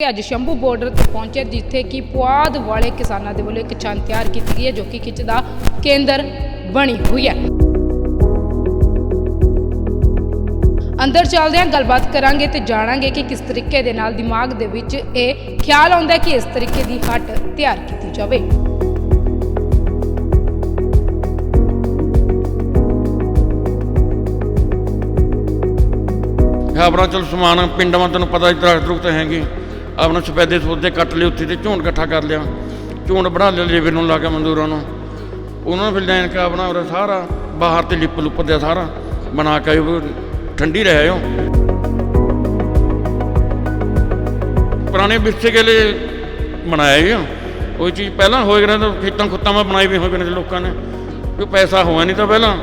ਅੱਜ ਸ਼ੰਭੂ ਬਾਰਡਰ ਤੇ ਪਹੁੰਚੇ, ਜਿੱਥੇ ਕਿ ਪੁਆਧ ਵਾਲੇ ਕਿਸਾਨਾਂ ਦੇ ਵੱਲੋਂ ਇੱਕ ਛੰਨ ਤਿਆਰ ਕੀਤੀ ਗਈ ਹੈ, ਜੋ ਕਿ ਖਿੱਚ ਦਾ ਕੇਂਦਰ ਬਣੀ ਹੋਈ ਹੈ। ਅੰਦਰ ਚੱਲਦੇ ਹਾਂ ਗੱਲਬਾਤ ਕਰਾਂਗੇ ਤੇ ਜਾਣਾਂਗੇ ਕਿ ਕਿਸ ਤਰੀਕੇ ਦੇ ਨਾਲ ਦਿਮਾਗ ਦੇ ਵਿੱਚ ਇਹ ਖਿਆਲ ਆਉਂਦਾ ਕਿ ਇਸ ਤਰੀਕੇ ਦੀ ਹੱਟ ਤਿਆਰ ਕੀਤੀ ਜਾਵੇ। ਹੈ ਚਲ ਸਮਾਨ, ਪਿੰਡਾਂ ਮਾ ਤੈਨੂੰ ਪਤਾ ਦਰਖਤ ਦਰੁਖਤ ਹੈਗੇ। ਆਪਣਾ ਸਫੈਦੇ ਸੋਦੇ ਕੱਟ ਲਏ ਉੱਥੇ ਤੇ ਝੋਣ ਇਕੱਠਾ ਕਰ ਲਿਆ। ਝੋਂਡ ਬਣਾ ਲਿਆ, ਲੇਬਰ ਨੂੰ ਲਾ ਕੇ ਮਜ਼ਦੂਰਾਂ ਨੂੰ। ਉਹਨਾਂ ਨੂੰ ਫਿਰ ਲੈਣ ਕਾ ਆਪਣਾ ਉਰੇ ਸਾਰਾ, ਬਾਹਰ ਤੇ ਲਿਪ ਲੁੱਪ ਦਿਆ ਸਾਰਾ ਬਣਾ ਕੇ ਠੰਡੀ ਰਹੇ ਹੋ ਪੁਰਾਣੇ ਵਿਰਸੇ ਕੇ ਲਈ ਬਣਾਇਆ ਜੀ ਉਹ ਚੀਜ਼ ਪਹਿਲਾਂ ਹੋਏ ਗਏ ਤਾਂ ਖੇਤਾਂ ਖੁੱਤਾਂ ਮੈਂ ਬਣਾਈ ਵੀ ਹੋਏ ਗਏ ਨੇ ਲੋਕਾਂ ਨੇ। ਕੋਈ ਪੈਸਾ ਹੋਇਆ ਨਹੀਂ ਤਾਂ ਪਹਿਲਾਂ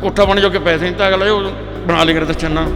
ਕੋਠਾ ਬਣ ਜੋ ਕੇ ਪੈਸੇ ਨਹੀਂ ਤਾਂ ਅਗਲਾ ਉਹ ਬਣਾ ਲਈ ਕਰੇ ਛੰਨਾ।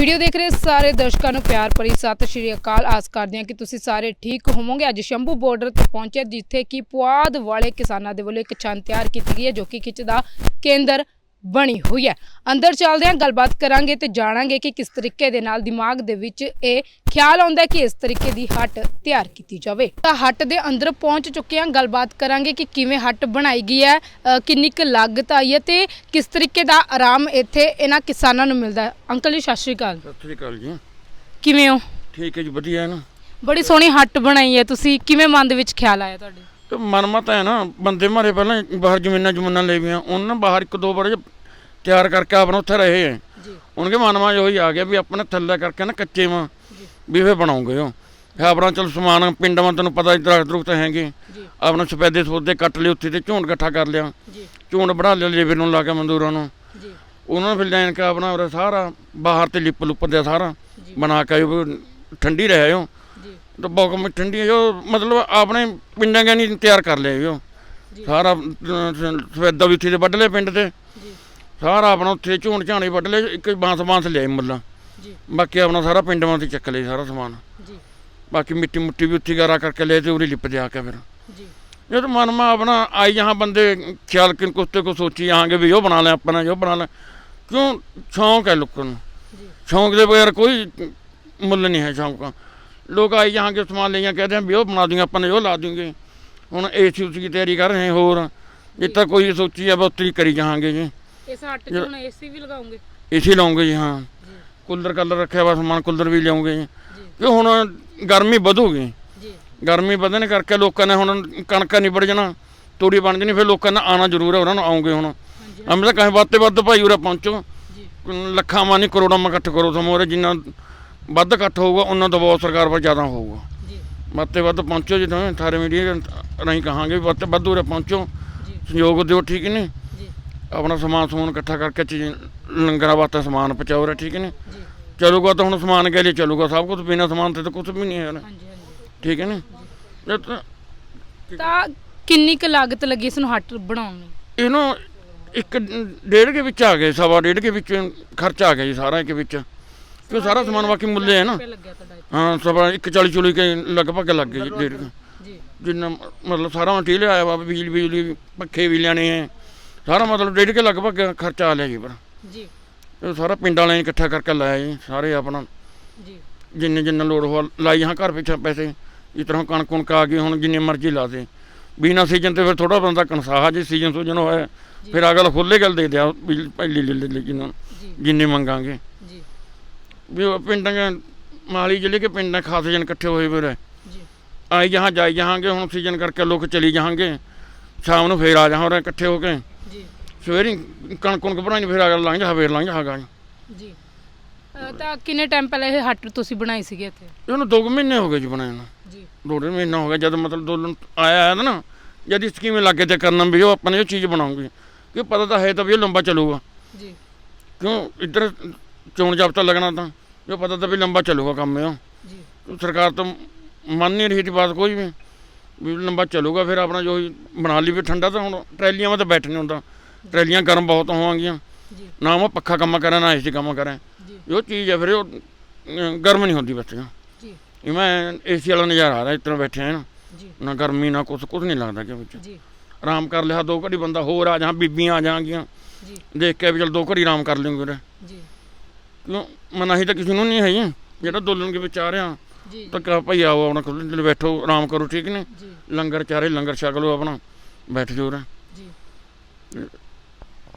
ਵੀਡੀਓ ਦੇਖ ਰਹੇ ਸਾਰੇ ਦਰਸ਼ਕਾਂ ਨੂੰ ਪਿਆਰ ਭਰੀ ਸਤਿ ਸ਼੍ਰੀ ਅਕਾਲ। ਆਸ ਕਰਦੇ ਹਾਂ ਕਿ ਤੁਸੀਂ ਸਾਰੇ ਠੀਕ ਹੋਵੋਗੇ। ਅੱਜ ਸ਼ੰਭੂ ਬਾਰਡਰ ਤੇ ਪਹੁੰਚੇ ਜਿੱਥੇ ਕਿ ਪੁਆਧ ਵਾਲੇ ਕਿਸਾਨਾਂ ਦੇ ਵੱਲੋਂ ਇੱਕ ਛੰਨ ਤਿਆਰ ਕੀਤੀ ਗਈ ਹੈ, ਜੋ ਕਿ ਖਿੱਚ ਦਾ ਕੇਂਦਰ ਬਣੀ ਹੋਈ ਹੈ। ਅੰਦਰ ਚੱਲਦੇ ਹਾਂ ਗੱਲਬਾਤ ਕਰਾਂਗੇ ਤੇ ਜਾਣਾਂਗੇ ਕਿ ਕਿਸ ਤਰੀਕੇ ਦੇ ਨਾਲ ਦਿਮਾਗ ਦੇ ਵਿੱਚ ਇਹ ਖਿਆਲ ਆਉਂਦਾ ਕਿ ਇਸ ਤਰੀਕੇ ਦੀ ਹੱਟ ਤਿਆਰ ਕੀਤੀ ਜਾਵੇ। ਤਾਂ ਹੱਟ ਦੇ ਅੰਦਰ ਪਹੁੰਚ ਚੁੱਕੇ ਹਾਂ। ਗੱਲਬਾਤ ਕਰਾਂਗੇ ਕਿ ਕਿਵੇਂ ਹੱਟ ਬਣਾਈ ਗਈ ਹੈ ਕਿੰਨੀ ਕੁ ਲਾਗਤ ਆਈ ਹੈ ਤੇ ਕਿਸ ਤਰੀਕੇ ਦਾ ਆਰਾਮ ਇੱਥੇ ਇਹਨਾਂ ਕਿਸਾਨਾਂ ਨੂੰ ਮਿਲਦਾ ਹੈ। ਅੰਕਲ ਜੀ ਸਤਿ ਸ਼੍ਰੀ ਅਕਾਲ। ਸਤਿ ਸ੍ਰੀ ਅਕਾਲ ਜੀ। ਕਿਵੇਂ ਹੋ? ਠੀਕ ਹੈ ਜੀ ਵਧੀਆ ਹੈ ਨਾ? ਬੜੀ ਸੋਹਣੀ ਹੱਟ ਬਣਾਈ ਹੈ। ਤੁਸੀਂ ਕਿਵੇਂ ਮਨ ਦੇ ਵਿੱਚ ਖਿਆਲ ਆਇਆ ਤੁਹਾਡੇ? ਤੇ ਮਨਮਤ ਹੈ ਨਾ ਬੰਦੇ ਮਾਰੇ ਪਹਿਲਾਂ ਬਾਹਰ ਜ਼ਮੀਨਾਂ ਜਮੂਨਾਂ ਲੈ ਵੀਆਂ ਉਹਨਾਂ ਬਾਹਰ ਇੱਕ ਦੋ ਵਾਰ ਤਿਆਰ ਕਰਕੇ ਆਪਣਾ ਉੱਥੇ ਰਹੇ ਹੈ ਜੀ। ਉਹਨਾਂ ਕੇ ਮਨਮਾ ਉਹੀ ਆ ਗਿਆ ਵੀ ਆਪਣੇ ਥੱਲੇ ਕਰਕੇ ਨਾ ਕੱਚੇ ਵਾਂ ਵੀ ਫੇ ਬਣਾਉਂਗੇ ਉਹ। ਹੈ ਆਪਣਾ ਚਲ ਸਮਾਨ ਪਿੰਡਾਂ ਮਾ ਤੈਨੂੰ ਪਤਾ ਦਰਖਤ ਦਰੁਖਤ ਹੈਗੇ। ਜੀ। ਆਪਣਾ ਸਫੈਦੇ ਸੋਦੇ ਕੱਟ ਲਏ ਉੱਥੇ ਤੇ ਝੋਂਡ ਇਕੱਠਾ ਕਰ ਲਿਆ। ਜੀ। ਝੋਂਡ ਬਣਾ ਲਿਆ ਲੇਬਰ ਨੂੰ ਲਾ ਕੇ ਮਜ਼ਦੂਰਾਂ ਨੂੰ। ਜੀ। ਉਹਨਾਂ ਨੂੰ ਫਿਰ ਲੈਣ ਕੇ ਆਪਣਾ ਸਾਰਾ ਬਾਹਰ ਤੇ ਲਿਪ ਲੁੱਪ ਦਿਆ ਸਾਰਾ। ਬਣਾ ਕੇ ਠੰਡੀ ਰਹੇ ਹੋ ਜੀ ਤਾਂ ਬਹੁਤ ਠੰਡੀ ਜੋ ਮਤਲਬ ਆਪਣੇ ਪਿੰਡਾਂ ਗਾਨੀ ਤਿਆਰ ਕਰ ਲਿਆ ਜੋ ਸਾਰਾ ਸਵੇਦਾ ਵੀ ਇੱਥੇ ਵੱਢ ਲਿਆ ਪਿੰਡ ਤੇ। ਸਾਰਾ ਆਪਣਾ ਉੱਥੇ ਝੂਣ ਝਾਣੇ ਵੱਢ ਲਿਆ ਇੱਕ ਬਾਂਸ ਬਾਂਸ ਲਿਆ ਮੁੱਲਾਂ। ਜੀ। ਬਾਕੀ ਆਪਣਾ ਸਾਰਾ ਪਿੰਡ ਵਾਂ ਤੇ ਚੱਕ ਲਿਆ ਸਾਰਾ ਸਮਾਨ। ਜੀ। ਬਾਕੀ ਮਿੱਟੀ ਮੁੱਟੀ ਵੀ ਉੱਥੇ ਗਾਰਾ ਕਰਕੇ ਲੈ ਤੇ ਉਰੀ ਲਿਪ ਜਾ ਕੇ ਫਿਰ। ਜੀ। ਇਹ ਤਾਂ ਮਨ ਮਾ ਆਪਣਾ ਆਈ ਯਹਾਂ ਬੰਦੇ ਖਿਆਲ ਕਿ ਕੁਛ ਕੋ ਸੋਚੀ ਆਂਗੇ ਵੀ ਉਹ ਬਣਾ ਲੈ ਆਪਣਾ ਜੋ ਬਣਾ ਲੈ ਕਿਉਂ? ਸ਼ੌਂਕ ਹੈ ਲੋਕਾਂ ਨੂੰ। ਜੀ। ਸ਼ੌਂਕ ਦੇ ਬਗੈਰ ਕੋਈ ਮੁੱਲ ਨਹੀਂ ਹੈ ਸ਼ੌਂਕ। ਲੋਕ ਆਈ ਜਾਣਗੇ ਸਮਾਨ ਲਈਆਂ ਕਹਦੇ ਆ ਵੀ ਉਹ ਬਣਾ ਦੂੰਗੇ ਆਪਾਂ ਨੇ ਉਹ ਲਾ ਦੂੰਗੇ ਹੁਣ ਏਸੀ ਉਸੀ ਦੀ ਤਿਆਰੀ ਕਰ ਰਹੇ ਹੋਰ। ਇਹ ਕੋਈ ਸੋਚੀ ਆ ਬਹੁਤ ਕਰੀ ਜਾਵਾਂਗੇ ਜੀ। ਇਸ ਹੱਟ 'ਚ ਹੁਣ ਏਸੀ ਵੀ ਲਗਾਉਂਗੇ। ਏਸੀ ਲਾਉਂਗੇ ਜੀ ਹਾਂ। ਕੂਲਰ ਕਲਰ ਰੱਖਿਆ ਵਾ ਸਮਾਨ ਕੂਲਰ ਵੀ ਲਿਆਉਂਗੇ ਜੀ। ਕਿ ਹੁਣ ਗਰਮੀ ਵਧੂਗੀ। ਜੀ। ਗਰਮੀ ਵਧਣ ਕਰਕੇ ਲੋਕਾਂ ਨੇ ਹੁਣ ਕਣਕ ਕਣਕਾਂ ਨਿਬੜ ਜਾਣਾ ਤੂੜੀ ਬਣ ਜਣੀ ਫਿਰ ਲੋਕਾਂ ਨੇ ਆਣਾ ਜ਼ਰੂਰ ਹੈ ਉਹਨਾਂ ਨੂੰ ਆਉਂਗੇ ਹੁਣ। ਅਮਰ ਕਹੇ ਵੱਧ ਤੇ ਵੱਧ ਭਾਈ ਉਰੇ ਪਹੁੰਚੋ। ਲੱਖਾਂ ਵਾਂ ਮਾਨੀ ਕਰੋੜਾਂ ਮਾ ਇਕੱਠ ਕਰੋ ਸਮੋਰੇ ਜਿੰਨਾ ਵੱਧ ਇਕੱਠ ਹੋਊਗਾ ਉਹਨਾਂ ਦਬਾਅ ਸਰਕਾਰ ਪਰ ਜ਼ਿਆਦਾ ਹੋਊਗਾ। ਜੀ। ਵੱਧ ਤੇ ਵੱਧ ਪਹੁੰਚੋ ਜਿੱਦਾਂ ਸਾਰੇ ਮੀਡੀਆ ਰਾਹੀਂ ਕਹਾਂਗੇ ਵੀ ਵੱਧ ਤੇ ਵੱਧ ਉਰੇ ਪਹੁੰਚੋ। ਜੀ। ਸਹਿਯੋਗ ਦਿਓ ਠੀਕ ਨਹੀਂ ਜੀ। ਆਪਣਾ ਸਮਾਨ ਸਮੂਨ ਇਕੱਠਾ ਕਰਕੇ ਚੀਜ਼ ਲੰਗਰਾਂ ਵਾਸਤੇ ਸਮਾਨ ਪਹੁੰਚਾਓ ਰੇ ਠੀਕ ਨਹੀਂ ਜੀ। ਚਲੂਗਾ ਤਾਂ ਹੁਣ ਸਮਾਨ ਕੇ ਲਈ ਚਲੂਗਾ ਸਭ ਕੁਝ ਬਿਨਾਂ ਸਮਾਨ ਤੇ ਤਾਂ ਕੁਝ ਵੀ ਨਹੀਂ ਹੈ ਨਾ ਹਾਂਜੀ ਹਾਂਜੀ। ਠੀਕ ਹੈ ਨੀ? ਇਹ ਤਾਂ ਤਾਂ ਕਿੰਨੀ ਕੁ ਲਾਗਤ ਲੱਗੀ ਇਸ ਨੂੰ ਹੱਟ ਬਣਾਉਣ ਨੂੰ? ਇਹਨੂੰ ਇੱਕ ਡੇਢ ਕੇ ਵਿੱਚ ਆ ਗਏ ਸਵਾ ਡੇਢ ਕੇ ਵਿੱਚ ਖਰਚ ਆ ਗਿਆ ਜੀ ਸਾਰਾ ਇੱਕ ਵਿੱਚ। ਕਿਉਂ ਸਾਰਾ ਸਮਾਨ ਬਾਕੀ ਮੁੱਲੇ ਹੈ ਨਾ। ਲੱਗਿਆ ਤੁਹਾਡਾ ਇੱਥੇ? ਹਾਂ ਸਵਾ ਇੱਕ 40 ਚੁਲੀ ਕੇ ਲਗਭਗ ਲੱਗ ਗਏ ਜੀ ਡੇਢ ਕੁ। ਜੀ। ਜਿੰਨਾ ਮਤਲਬ ਸਾਰਾ ਮਟੀਰੀਅਲ ਆਇਆ ਵਾ ਬਿਜਲੀ ਬਿਜਲੀ ਪੱਖੇ ਵੀ ਲੈਣੇ ਹੈ ਸਾਰਾ ਮਤਲਬ ਡੇਢ ਕੇ ਲਗਭਗ ਖਰਚਾ ਆ ਲਿਆ ਜੀ ਪਰ। ਜੀ। ਇਹ ਸਾਰਾ ਪਿੰਡ ਵਾਲਿਆਂ ਨੇ ਇਕੱਠਾ ਕਰਕੇ ਲਾਇਆ ਜੀ ਸਾਰੇ ਆਪਣਾ। ਜੀ। ਜਿੰਨੇ ਜਿੰਨਾ ਲੋੜ ਹੋ ਲਾਈ ਹਾਂ ਘਰ ਪਿੱਛੇ ਪੈਸੇ। ਜਿਸ ਤਰ੍ਹਾਂ ਕਣਕ ਕੁਣਕ ਆ ਗਈ ਹੁਣ ਜਿੰਨੇ ਮਰਜ਼ੀ ਲਾ ਦੇ। ਬਿਨਾ ਸੀਜ਼ਨ ਤੇ ਫਿਰ ਥੋੜਾ ਬੰਦਾ ਕਨਸਾਹਾ ਜੇ ਸੀਜ਼ਨ ਸੂਜਨ ਹੋਇਆ ਫਿਰ ਅਗਲ ਖੁੱਲੇ ਗੱਲ ਦੇ ਦਿਆ ਬਿਜਲੀ ਪਹਿਲੀ ਲੈ ਲੈ ਜਿੰਨਾਂ ਜੀ। ਮੰਗਾਂਗੇ। ਜੀ। ਵੀ ਉਹ ਪਿੰਡਾਂ ਮਾਲੀ ਜ਼ਿਲ੍ਹੇ ਕੇ ਪਿੰਡਾਂ ਖਾਸ ਜਨ ਇਕੱਠੇ ਹੋਏ ਫਿਰ ਜੀ। ਆਈ ਜਹਾਂ ਜਾਈ ਜਹਾਂਗੇ ਹੁਣ ਸੀਜ਼ਨ ਕਰਕੇ ਲੋਕ ਚਲੀ ਜਾਹਾਂਗੇ। ਸ਼ਾਮ ਨੂੰ ਫੇਰ ਆ ਜਾਹਾਂ ਹੋਰ ਇਕੱਠੇ ਹੋ ਕੇ। ਜੀ। ਸਵੇਰੇ ਕਣਕ ਕੁਣਕ ਬਣਾਈ ਫਿਰ ਅਗਲ ਲੰਘ ਜਾ ਫੇਰ ਲੰਘ ਜਾਹਾਂਗਾ ਜੀ। ਤਾਂ ਕਿੰਨੇ ਟਾਈਮ ਪਹਿਲਾਂ ਇਹ ਹੱਟ ਤੁਸੀਂ ਬਣਾਈ ਸੀਗੀ ਇੱਥੇ? ਇਹਨੂੰ 2 ਮਹੀਨੇ ਹੋ ਗਏ ਜੀ ਬਣਾਏ ਨੂੰ। ਜੀ। ਦੋ ਡੇਢ ਮਹੀਨਾ ਹੋ ਗਿਆ ਜਦ ਮਤਲਬ ਦੋਲਨ ਆਇਆ ਹੈ ਨਾ ਜਦ ਇਸ ਸਕੀਮ ਲੱਗੇ ਤੇ ਕਰਨਾ ਵੀ ਉਹ ਆਪਾਂ ਨੇ ਇਹ ਚੀਜ਼ ਬਣਾਉਂਗੇ। ਕਿ ਪਤਾ ਤਾਂ ਹੈ ਤਾਂ ਵੀ ਇਹ ਲੰਬਾ ਚੱਲੂਗਾ। ਜੀ। ਕਿਉਂ? ਇੱਧਰ ਚੋਣ ਜਾਬਤਾ ਲੱਗਣਾ ਤਾਂ। ਇਹ ਪਤਾ ਤਾਂ ਵੀ ਲੰਬਾ ਚੱਲੂਗਾ ਕੰਮ ਇਹ। ਜੀ। ਸਰਕਾਰ ਤੋਂ ਮੰਨ ਨਹੀਂ ਰਹੀ ਦੀ ਬਾਤ ਕੋਈ ਵੀ ਵੀ ਲੰਬਾ ਚੱਲੂਗਾ ਫਿਰ ਆਪਣਾ ਜੋ ਹੀ ਬਣਾ ਲਈ ਵੀ ਠੰਡਾ ਤਾਂ ਹੁਣ ਟਰੈਲੀਆਂ 'ਤੇ ਤਾਂ ਬੈਠ ਨਹੀਂ ਹੁੰਦਾ। ਟਰੈਲੀਆਂ ਗਰਮ ਬਹੁਤ ਹੋਵਾਂਗੀਆਂ ਜੀ। ਨਾ ਉਹ ਪੱਖਾ ਕੰਮ ਕਰਾਂ ਨਾ ਏਸੀ ਕੰਮ ਕਰਾਂ। ਜੀ। ਉਹ ਚੀਜ਼ ਹੈ ਫਿਰ ਉਹ ਗਰਮ ਨਹੀਂ ਹੁੰਦੀ ਬੱਚੀਆਂ। ਜੀ। ਇਹ ਮੈਂ ਏਸੀ ਵਾਲਾ ਨਜ਼ਾਰਾ ਆ ਰਿਹਾ ਤਰ੍ਹਾਂ ਬੈਠੇ ਆ ਨਾ। ਜੀ। ਨਾ ਗਰਮੀ ਨਾ ਕੁਛ ਕੁਛ ਨਹੀਂ ਲੱਗਦਾ ਕਿ ਵਿੱਚ। ਜੀ। ਆਰਾਮ ਕਰ ਲਿਆ ਦੋ ਘੜੀ ਬੰਦਾ ਹੋਰ ਆ ਜਾਂ ਬੀਬੀਆਂ ਆ ਜਾਣਗੀਆਂ। ਜੀ। ਦੇਖ ਕੇ ਵੀ ਚਲ ਦੋ ਘੜੀ ਆਰਾਮ ਕਰ ਲਵਾਂਗੇ ਜੀ। ਕਿਉਂ ਮਨਾਹੀ ਤਾਂ ਕਿਸੇ ਨੂੰ ਨਹੀਂ ਹੈ ਜੀ ਜਿਹੜਾ ਦੋਲਣ ਕੇ ਵਿੱਚ ਆ ਰਿਹਾ ਜੀ। ਤਾਂ ਕਹਾ ਭਾਈ ਆਓ ਆਪਣਾ ਦਿਲ ਬੈਠੋ ਆਰਾਮ ਕਰੋ ਠੀਕ ਨੇ ਜੀ। ਲੰਗਰ ਚਾਰੇ ਲੰਗਰ ਛਕ ਲਓ ਆਪਣਾ ਬੈਠ ਜਾਓ ਰੇ ਜੀ।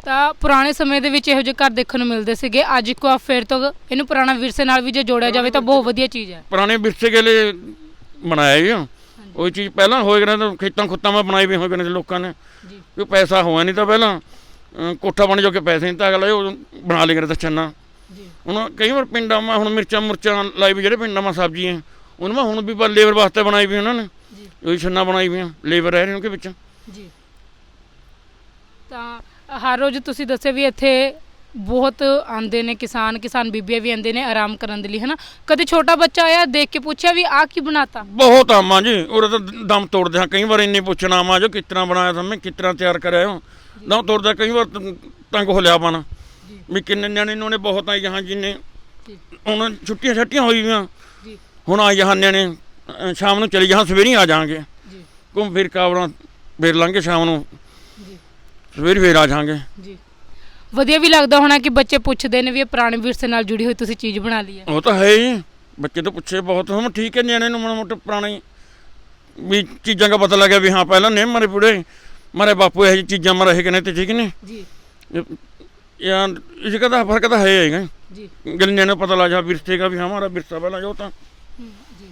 ਤਾਂ ਪੁਰਾਣੇ ਸਮੇਂ ਦੇ ਵਿੱਚ ਇਹੋ ਜਿਹੇ ਘਰ ਦੇਖਣ ਨੂੰ ਮਿਲਦੇ ਸੀਗੇ। ਅੱਜ ਇੱਕ ਵਾਰ ਫਿਰ ਤੋਂ ਇਹਨੂੰ ਪੁਰਾਣਾ ਵਿਰਸੇ ਨਾਲ ਵੀ ਜੇ ਜੋੜਿਆ ਜਾਵੇ ਤਾਂ ਬਹੁਤ ਵਧੀਆ ਚੀਜ਼ ਹੈ। ਪੁਰਾਣੇ ਵਿਰਸੇ ਕੇ ਲਈ ਬਣਾਇਆ ਜੀ ਉਹ ਚੀਜ਼ ਪਹਿਲਾਂ ਹੋਏ ਗਏ ਤਾਂ ਖੇਤਾਂ ਖੁੱਤਾਂ ਮੈਂ ਬਣਾਈ ਵੀ ਹੋਏ ਗਏ ਨੇ ਲੋਕਾਂ ਨੇ। ਜੀ। ਕੋਈ ਪੈਸਾ ਹੋਇਆ ਨਹੀਂ ਤਾਂ ਪਹਿਲਾਂ ਕੋਠਾ ਬਣ ਜੋ ਕੇ ਪੈਸੇ ਨਹੀਂ ਤਾਂ ਅਗਲਾ ਉਹ ਬਣਾ ਲੇ ਤਾਂ ਜੀ ਹੁਣ ਕਈ ਵਾਰ ਪਿੰਡਾਂ ਮਾ ਹੁਣ ਮਿਰਚਾਂ ਮੁਰਚਾਂ ਲਾਈ ਵੀ ਜਿਹੜੇ ਪਿੰਡਾਂ ਮਾ ਸਬਜ਼ੀਆਂ ਉਹਨਾਂ ਮਾ ਹੁਣ ਵੀ ਲੇਬਰ ਵਾਸਤੇ ਬਣਾਈ ਵੀ ਉਹਨਾਂ ਨੇ। ਜੀ। ਉਹੀ ਛੰਨਾ ਬਣਾਈ ਵੀ ਲੇਬਰ ਰਹਿ ਰਹੇ ਉਹਦੇ ਵਿੱਚ। ਜੀ। ਤਾਂ ਹਰ ਰੋਜ਼ ਤੁਸੀਂ ਦੱਸਿਆ ਵੀ ਇੱਥੇ ਬਹੁਤ ਆਉਂਦੇ ਨੇ ਕਿਸਾਨ ਕਿਸਾਨ ਬੀਬੀਆਂ ਵੀ ਆਉਂਦੇ ਨੇ ਆਰਾਮ ਕਰਨ ਦੇ ਲਈ ਹਨਾ? ਕਦੇ ਛੋਟਾ ਬੱਚਾ ਆਇਆ ਦੇਖ ਕੇ ਪੁੱਛਿਆ ਵੀ ਆ ਕੀ ਬਣਾਤਾ? ਬਹੁਤ ਆਮਾਂ ਜੀ ਉਹ ਤਾਂ ਦਮ ਤੋੜਦੇ ਹਾਂ। ਕਈ ਵਾਰ ਇੰਨੇ ਪੁੱਛਣਾ ਆਮਾਂ ਜੋ ਤਰ੍ਹਾਂ ਬਣਾਇਆ ਕਿਸ ਤਰ੍ਹਾਂ ਤਿਆਰ ਕਰਿਆ ਹੋ ਦਮ ਤੋੜਦਾ ਕਈ ਵਾਰ ਤੰਗ ਹੋ ਲਿਆ ਬਣ ਜੀ ਵੀ ਕਿੰਨੇ ਨਿਆਣੇ ਨੂੰ ਨੇ ਬਹੁਤ ਆਈ ਜਹਾਂ ਜਿੰਨੇ। ਜੀ। ਹੁਣ ਛੁੱਟੀਆਂ ਛੱਟੀਆਂ ਹੋਈ ਗਈਆਂ। ਜੀ। ਹੁਣ ਆ ਜਹਾਂ ਨਿਆਣੇ। ਅ, ਸ਼ਾਮ ਨੂੰ ਚਲੇ ਜਹਾਂ ਸਵੇਰੇ ਆ ਜਾਾਂਗੇ ਜੀ। ਘੁੰਮ ਫਿਰ ਕਾਵਰਾਂ ਫਿਰ ਲਾਂਗੇ ਸ਼ਾਮ ਨੂੰ। ਜੀ। ਸਵੇਰੇ ਫੇਰ ਆ ਜਾਾਂਗੇ ਜੀ। ਵਧੀਆ ਵੀ ਲੱਗਦਾ ਹੋਣਾ ਕਿ ਬੱਚੇ ਪੁੱਛਦੇ ਨੇ ਵੀ ਇਹ ਪੁਰਾਣੇ ਵਿਰਸੇ ਨਾਲ ਜੁੜੀ ਹੋਈ ਤੁਸੀਂ ਚੀਜ਼ ਬਣਾ ਲਈ ਹੈ। ਉਹ ਤਾਂ ਹੈ ਹੀ। ਬੱਚੇ ਤਾਂ ਪੁੱਛੇ ਬਹੁਤ। ਹੁਣ ਠੀਕ ਹੈ ਨਿਆਣੇ ਨੂੰ ਮਾੜਾ ਮੋਟਾ ਪੁਰਾਣਾ ਵੀ ਚੀਜ਼ਾਂ ਦਾ ਪਤਾ ਲੱਗਿਆ ਵੀ ਹਾਂ ਪਹਿਲਾਂ ਨੇ ਮਾਰੇ ਬੁੜੇ। ਮਾਰੇ ਬਾਪੂ ਇਹ ਚੀਜ਼ਾਂ ਮਾ ਰਹੇ ਕਿ ਨਹੀਂ ਤੇ ਠੀਕ ਨੇ। ਜੀ। ਯਾਰ ਇਸ का तो फर्क तो है ही ਜੀ गलियां ने पता लगा विरसे का भी हमारा विरसा वाला जो था ਜੀ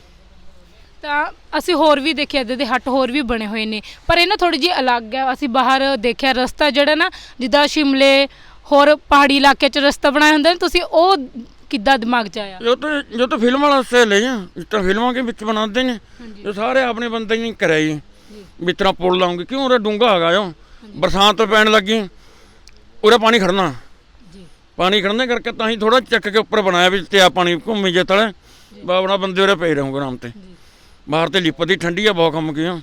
ਤਾਂ ਅਸੀਂ ਹੋਰ ਵੀ ਦੇਖਿਆ ਇੱਦਾਂ ਦੇ ਹੱਟ ਹੋਰ ਵੀ ਬਣੇ ਹੋਏ ਨੇ ਪਰ ਇਹ ਨਾ ਥੋੜੀ ਜਿਹੀ ਅਲੱਗ ਹੈ ਅਸੀਂ ਬਾਹਰ ਦੇਖਿਆ ਰਸਤਾ ਜਿਹੜਾ ਨਾ ਜਿੱਦਾਂ ਸ਼ਿਮਲੇ ਹੋਰ ਪਹਾੜੀ ਇਲਾਕੇ 'ਚ ਰਸਤਾ ਬਣਾਇਆ ਹੁੰਦਾ ਨਾ ਤੁਸੀਂ ਉਹ ਕਿੱਦਾਂ ਦਿਮਾਗ 'ਚ ਆਇਆ जो तो जो तो फिल्म वाला से ले जा इस तरह फिल्मों के बिच बनाते हैं ਹਾਂਜੀ जो सारे अपने बंदे ही करे जी ਜੀ भी तरह पुल लाऊंगे क्यों उरे डूंगा हैगा ਉਰੇ ਪਾਣੀ ਖੜਨਾ। ਜੀ। ਪਾਣੀ ਖੜਨੇ ਕਰਕੇ ਤਾਂ ਹੀ ਥੋੜਾ ਚੱਕ ਕੇ ਉੱਪਰ ਬਣਾਇਆ ਵੀ ਤੇ ਆ ਪਾਣੀ ਘੁੰਮੀ ਜੇ ਤਲੇ। ਬਾਬਣਾ ਬੰਦੇ ਉਰੇ ਪਏ ਰਹੂਗੇ ਆਰਾਮ ਤੇ। ਬਾਹਰ ਤੇ ਲਿਪ ਦੀ ਠੰਡੀ ਆ ਬਹੁਤ ਕੰਮ ਕੀਆ।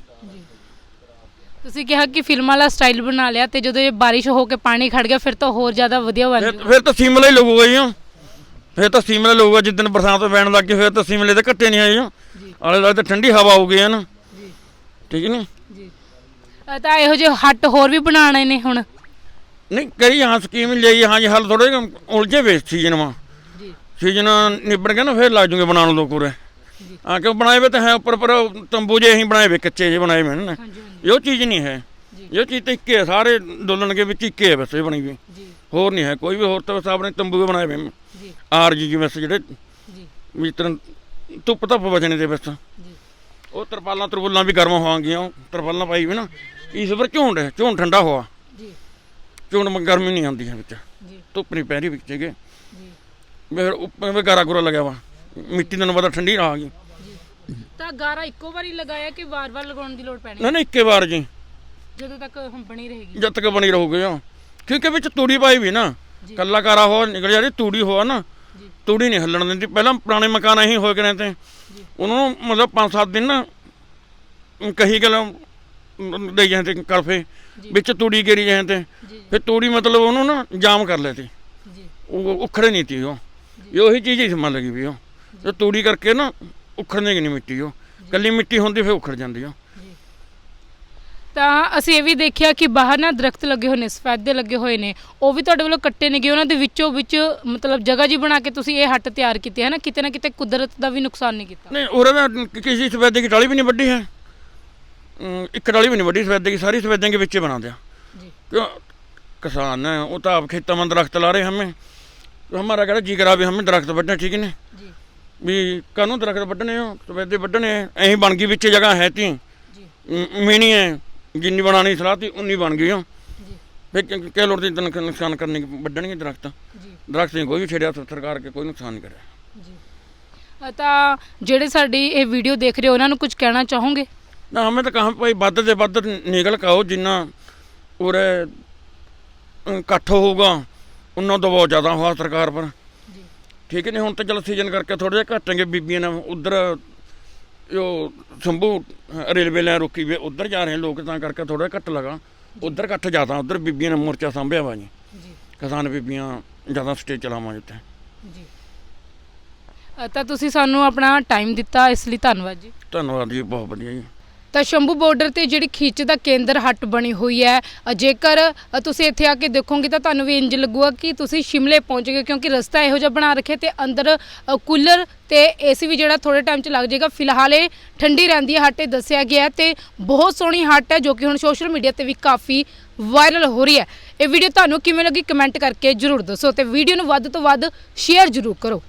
ਤੁਸੀਂ ਕਿਹਾ ਕਿ ਫਿਲਮ ਵਾਲਾ ਸਟਾਈਲ ਬਣਾ ਲਿਆ ਤੇ ਜਦੋਂ ਇਹ ਬਾਰਿਸ਼ ਹੋ ਕੇ ਪਾਣੀ ਖੜ ਗਿਆ ਫਿਰ ਤਾਂ ਹੋਰ ਜ਼ਿਆਦਾ ਵਧੀਆ ਬਣ ਜੂ। ਫਿਰ ਤਾਂ ਸੀਮਲੇ ਲੱਗੂਗਾ ਜੀ। ਫਿਰ ਤਾਂ ਸੀਮਲੇ ਲੱਗੂਗਾ ਜਿੱਦਨ ਬਰਸਾਤ ਪੈਣ ਲੱਗ ਗਈ ਫਿਰ ਤਾਂ ਸੀਮਲੇ ਦੇ ਘੱਟੇ ਨਹੀਂ ਆਏ ਜੀ। ਆਲੇ ਦੁਆਲੇ ਠੰਡੀ ਹਵਾ ਆਉਗੀ ਹਨ ਜੀ। ਠੀਕ ਨਹੀਂ? ਜੀ। ਤਾਂ ਇਹੋ ਜਿਹੇ ਹੱਟ ਹੋਰ ਵੀ ਬਣਾਣੇ ਨੇ ਹੁਣ। ਨਹੀਂ ਕਈ ਹਾਂ ਸਕੀਮ ਲਈ ਹਾਂ ਜੀ ਹੱਲ ਥੋੜੇ ਉਲਝੇ ਵੇ ਸੀਜ਼ਨ ਮਾ ਜੀ। ਸੀਜ਼ਨ ਨਿਬੜ ਗਿਆ ਨਾ ਫਿਰ ਲੱਗ ਜੂਗੇ ਬਣਾਉਣ ਲੋਕ ਉਰੇ। ਆ ਕੇ ਬਣਾਏ ਵੇ ਤਾਂ ਹੈ ਉੱਪਰ ਪਰ ਤੰਬੂ ਜੇ ਅਸੀਂ ਬਣਾਏ ਵੇ ਕੱਚੇ ਜੇ ਬਣਾਏ ਵੇ ਨੇ। ਇਹ ਚੀਜ਼ ਨਹੀਂ ਹੈ। ਇਹ ਚੀਜ਼ ਤਾਂ ਇੱਕੇ ਸਾਰੇ ਦੋਲਣ ਕੇ ਵਿੱਚ ਇੱਕੇ ਹੈ ਬਸ ਇਹ ਬਣੀ ਵੀ। ਜੀ। ਹੋਰ ਨਹੀਂ ਹੈ ਕੋਈ ਵੀ ਹੋਰ ਤਾਂ ਬਸ ਆਪਣੇ ਤੰਬੂ ਬਣਾਏ ਵੇ। ਜੀ। ਆਰ ਜੀ ਜੀ ਬਸ ਜਿਹੜੇ ਜੀ। ਵੀ ਤਰ੍ਹਾਂ ਧੁੱਪ ਧੱਪ ਬਚਣੇ ਦੇ ਬਸ। ਜੀ। ਉਹ ਤਰਪਾਲਾਂ ਤਰਪੁੱਲਾਂ ਵੀ ਗਰਮ ਹੋਵਾਂਗੀਆਂ ਤਰਪਾਲਾਂ ਪਾਈ ਵੀ ਨਾ ਇਸ ਵਾਰ ਝੋਂਡ ਹੈ ਝੋਂਡ ਠੰਡਾ ਹੋਆ। ਮ ਗਰਮੀ ਨਹੀਂ ਆਉਂਦੀ ਹੈ ਵਿੱਚ ਜੀ। ਧੁੱਪ ਨਹੀਂ ਪੈ ਰਹੀ ਵਿੱਚ ਜੀ। ਫਿਰ ਉੱਪਰ ਵੀ ਗਾਰਾ ਗੁਰਾ ਲੱਗਿਆ ਵਾ। ਮਿੱਟੀ ਤੈਨੂੰ ਪਤਾ ਠੰਡੀ ਆ ਗਈ ਤਾਂ ਗਾਰਾ ਇੱਕੋ ਵਾਰੀ ਲਗਾਇਆ ਕਿ ਵਾਰ-ਵਾਰ ਲਗਾਉਣ ਦੀ ਲੋੜ ਪੈਣੀ? ਨਾ ਨਾ ਇੱਕੇ ਵਾਰ ਜੀ। ਜਦੋਂ ਤੱਕ ਹਮ ਬਣੀ ਰਹੇਗੀ। ਜਦ ਤੱਕ ਬਣੀ ਰਹੂਗੀ ਉਹ ਕਿਉਂਕਿ ਵਿੱਚ ਤੂੜੀ ਪਾਈ ਵੀ ਨਾ। ਕੱਲਾ ਕਾਰਾ ਹੋ ਨਿਕਲ ਜਾਂਦੀ ਤੂੜੀ ਹੋਆ ਨਾ। ਤੂੜੀ ਨਹੀਂ ਹੱਲਣ ਦਿੰਦੀ। ਪਹਿਲਾਂ ਪੁਰਾਣੇ ਮਕਾਨ ਇਹੀ ਹੋਏ ਕਰੇ ਤੇ। ਉਹਨਾਂ ਨੂੰ ਮਤਲਬ 5-7 ਦਿਨ ਨਾ ਕਹੀ ਗੱਲ ਦੇਈ ਜਾਂਦੇ ਕਰਫੇ ਜੀ। ਵਿੱਚ ਤੂੜੀ ਗੇਰੀ ਜਾਂਦੇ ਜੀ ਫਿਰ ਤੂੜੀ ਮਤਲਬ ਉਹਨੂੰ ਨਾ ਜਾਮ ਕਰ ਲੈਤੀ ਜੀ। ਉਹ ਉਖੜੇ ਨਹੀਂ ਤੀ ਉਹ। ਇਹ ਉਹੀ ਚੀਜ਼ ਹੀ ਸਮਝ ਲੱਗੀ ਵੀ ਉਹ। ਤੇ ਤੂੜੀ ਕਰਕੇ ਨਾ ਉਖੜਨੇ ਕਿ ਨਹੀਂ ਮਿੱਟੀ ਉਹ। ਕੱਲੀ ਮਿੱਟੀ ਹੁੰਦੀ ਫਿਰ ਉਖੜ ਜਾਂਦੀ ਉਹ। ਜੀ। ਤਾਂ ਅਸੀਂ ਇਹ ਵੀ ਦੇਖਿਆ ਕਿ ਬਾਹਰ ਨਾ ਦਰਖਤ ਲੱਗੇ ਹੋਏ ਨੇ ਸਫੈਦੇ ਲੱਗੇ ਹੋਏ ਨੇ। ਉਹ ਵੀ ਤੁਹਾਡੇ ਵੱਲੋਂ ਕੱਟੇ ਨੇਗੇ ਉਹਨਾਂ ਦੇ ਵਿੱਚੋਂ ਵਿੱਚ ਮਤਲਬ ਜਗ੍ਹਾ ਜੀ ਬਣਾ ਕੇ ਤੁਸੀਂ ਇਹ ਹੱਟ ਤਿਆਰ ਕੀਤੀ ਹੈ ਨਾ? ਕਿਤੇ ਨਾ ਕਿਤੇ ਕੁਦਰਤ ਦਾ ਵੀ ਨੁਕਸਾਨ ਨਹੀਂ ਕੀਤਾ। ਨਹੀਂ ਉਹਦੇ ਦਾ ਕਿਸੇ ਸਫੈਦੇ ਦੀ ਟਾਲੀ ਵੀ ਨਹੀਂ ਵੱਡੀ ਹੈ। ਇੱਕ ਟਾਲੀ ਵੀ ਨਹੀਂ ਵੱਡੀ ਸਫੈਦੇ ਦੀ ਸਾਰੀ ਸਫੈਦਿਆਂ ਦੇ ਵਿੱਚ ਹੀ ਬਣਾ ਦਿਆ ਜੀ क्यों किसान है वो तो आप खेतों में दरख्त ला रहे हमें तो हमारा कहना जी करा भी हमें दरख्त ਵੱਢਣੇ ਠੀਕ ਨੇ ਜੀ ਵੀ ਕਾਨੂੰ ਦਰਖਤ ਵੱਢਣੇ ਹੋ ਸਵੇਦੇ ਵੱਢਣੇ ਐਂ ਬਣ ਗਈ ਵਿੱਚ ਜਗ੍ਹਾ ਹੈ ਤੀ ਜੀ ਮੀਣੀ ਹੈ ਜਿੰਨੀ ਬਣਾਣੀ ਸਲਾਹ ਤੀ ਉਨੀ ਬਣ ਗਈ ਉਹ ਜੀ ਫਿਰ ਕਿ- ਕਿ ਲੋੜ ਦੀ ਤਨ ਨੁਕਸਾਨ ਕਰਨੇ ਵੱਢਣਗੇ ਦਰਖਤ ਜੀ ਦਰਖਤ ਨਹੀਂ ਕੋਈ ਵੀ ਛੇੜਿਆ ਸਰਕਾਰ ਕੇ ਕੋਈ ਨੁਕਸਾਨ ਨਹੀਂ ਕਰਿਆ ਜੀ ਅ, ਤਾਂ ਜਿਹੜੇ ਸਾਡੀ ਇਹ ਵੀਡੀਓ ਦੇਖ ਰਹੇ ਹੋ ਉਹਨਾਂ ਨੂੰ ਕੁਝ ਕਹਿਣਾ ਚਾਹੋਗੇ ਨਾ ਹਮੇ ਤਾਂ ਕਹਾਂ ਭਾਈ ਵੱਧ ਤੇ ਵੱਧ ਨਿਕਲ ਕਾਓ ਜਿੰਨਾ ਉਰੇ ਅਮ, ਇਕੱਠ ਹੋਊਗਾ ਉਹਨਾਂ ਬਹੁਤ ਜ਼ਿਆਦਾ ਹੋਆ ਸਰਕਾਰ ਪਰ। ਠੀਕ ਹੈ ਨਹੀਂ ਹੁਣ ਤਾਂ ਚਲੋ ਸੀਜ਼ਨ ਕਰਕੇ ਥੋੜੇ ਜਿਹਾ ਘਟਣਗੇ ਬੀਬੀਆਂ ਨੇ ਉਧਰ ਜੋ ਸ਼ੰਭੂ ਰੇਲਵੇ ਲਾਈਨ ਰੁਕੀ ਵੀ ਉਧਰ ਜਾ ਰਹੇ ਲੋਕ ਤਾਂ ਕਰਕੇ ਥੋੜਾ ਘੱਟ ਲਗਾ। ਉਧਰ ਇਕੱਠ ਜ਼ਿਆਦਾ ਉਧਰ ਬੀਬੀਆਂ ਨੇ ਮੋਰਚਾ ਸੰਭਿਆ ਵਾ ਜੀ। ਕਿਸਾਨ ਬੀਬੀਆਂ ਜ਼ਿਆਦਾ ਸਟੇਜ ਚਲਾਵਾਂ ਜਿੱਥੇ ਜੀ। ਤਾਂ ਤੁਸੀਂ ਸਾਨੂੰ ਆਪਣਾ ਟਾਈਮ ਦਿੱਤਾ ਇਸ ਲਈ ਧੰਨਵਾਦ ਜੀ। ਧੰਨਵਾਦ ਜੀ ਬਹੁਤ ਵਧੀਆ ਜੀ। ਤਾਂ ਸ਼ੰਭੂ ਬਾਰਡਰ ਤੇ ਜਿਹੜੀ ਖਿੱਚ ਦਾ ਕੇਂਦਰ ਹੱਟ ਬਣੀ ਹੋਈ ਹੈ। ਅ, ਜੇਕਰ ਅ, ਤੁਸੀਂ ਇੱਥੇ ਆ ਕੇ ਦੇਖੋਗੇ ਤਾਂ ਤੁਹਾਨੂੰ ਵੀ ਇੰਜ ਲੱਗੂਗਾ ਕਿ ਤੁਸੀਂ ਸ਼ਿਮਲੇ ਪਹੁੰਚ ਗਏ ਕਿਉਂਕਿ ਰਸਤਾ ਇਹੋ ਜਿਹਾ ਬਣਾ ਰੱਖਿਆ ਤੇ ਅੰਦਰ ਅ, ਕੂਲਰ ਤੇ ਏਸੀ ਵੀ ਜਿਹੜਾ ਥੋੜੇ ਟਾਈਮ ਚ ਲੱਗ ਜਾਏਗਾ। ਫਿਲਹਾਲ ਇਹ ਠੰਡੀ ਰਹਿੰਦੀ ਹੈ ਹੱਟ ਇਹ ਦੱਸਿਆ ਗਿਆ ਹੈ ਤੇ ਬਹੁਤ ਸੋਹਣੀ ਹੱਟ ਹੈ ਜੋ ਕਿ ਹੁਣ ਸੋਸ਼ਲ ਮੀਡੀਆ ਤੇ ਵੀ ਕਾਫੀ ਵਾਇਰਲ ਹੋ ਰਹੀ ਹੈ। ਇਹ ਵੀਡੀਓ ਤੁਹਾਨੂੰ ਕਿਵੇਂ ਲੱਗੀ ਕਮੈਂਟ ਕਰਕੇ ਜਰੂਰ ਦੱਸੋ ਤੇ ਵੀਡੀਓ ਨੂੰ ਵੱਧ ਤੋਂ ਵੱਧ ਸ਼ੇਅਰ ਜਰੂਰ ਕਰੋ।